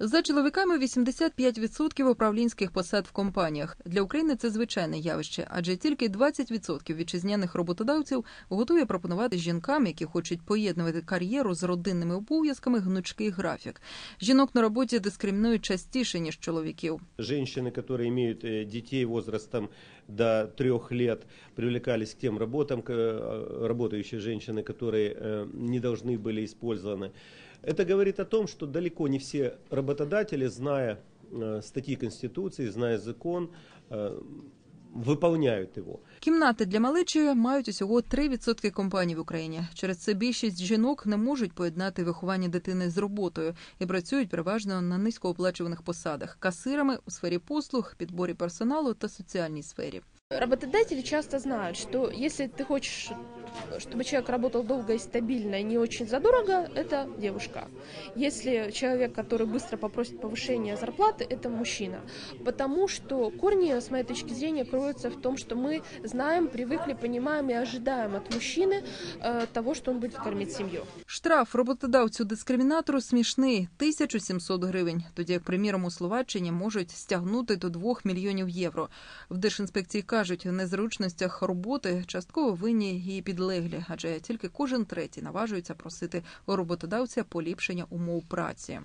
За чоловіками 85% управлінських посад в компаніях. Для України це звичайне явище, адже тільки 20% вітчизняних роботодавців готові пропонувати жінкам, які хочуть поєднувати кар'єру з родинними обов'язками, гнучкий графік. Жінок на роботі дискримінують частіше ніж чоловіків. Женщины, которые имеют э, детей возрастом до трех лет, привлекались к тем работам, к, э, работающие женщины, которые э, не должны были использованы. Это говорит о том, что далеко не все работодатели, зная э, статьи Конституции, зная закон, э, выполняют его. Кімнати для малечі мають усього 3% компаній в Україні. Через це більшість жінок не можуть поєднати виховання дитини з роботою і працюють переважно на низькооплачуваних посадах касирами у сфері послуг, підборі персоналу та соціальній сфері. Работодатели часто знают, что если ты хочешь, чтобы человек работал долго и стабильно, и не очень задорого, это девушка. Если человек, который быстро попросит повышения зарплаты, это мужчина. Потому что корни, с моей точки зрения, кроются в том, что мы знаем, привыкли, понимаем и ожидаем от мужчины э, того, что он будет кормить семью. Штраф роботодавцю дискримінатору смішний 1700 гривень. Тоді як, приміром, у Словаччині можуть стягнути до 2 мільйонів євро. В Держінспекції кажуть, в незручностях роботи частково винні і підлеглі, адже тільки кожен третій наважується просити роботодавця поліпшення умов праці.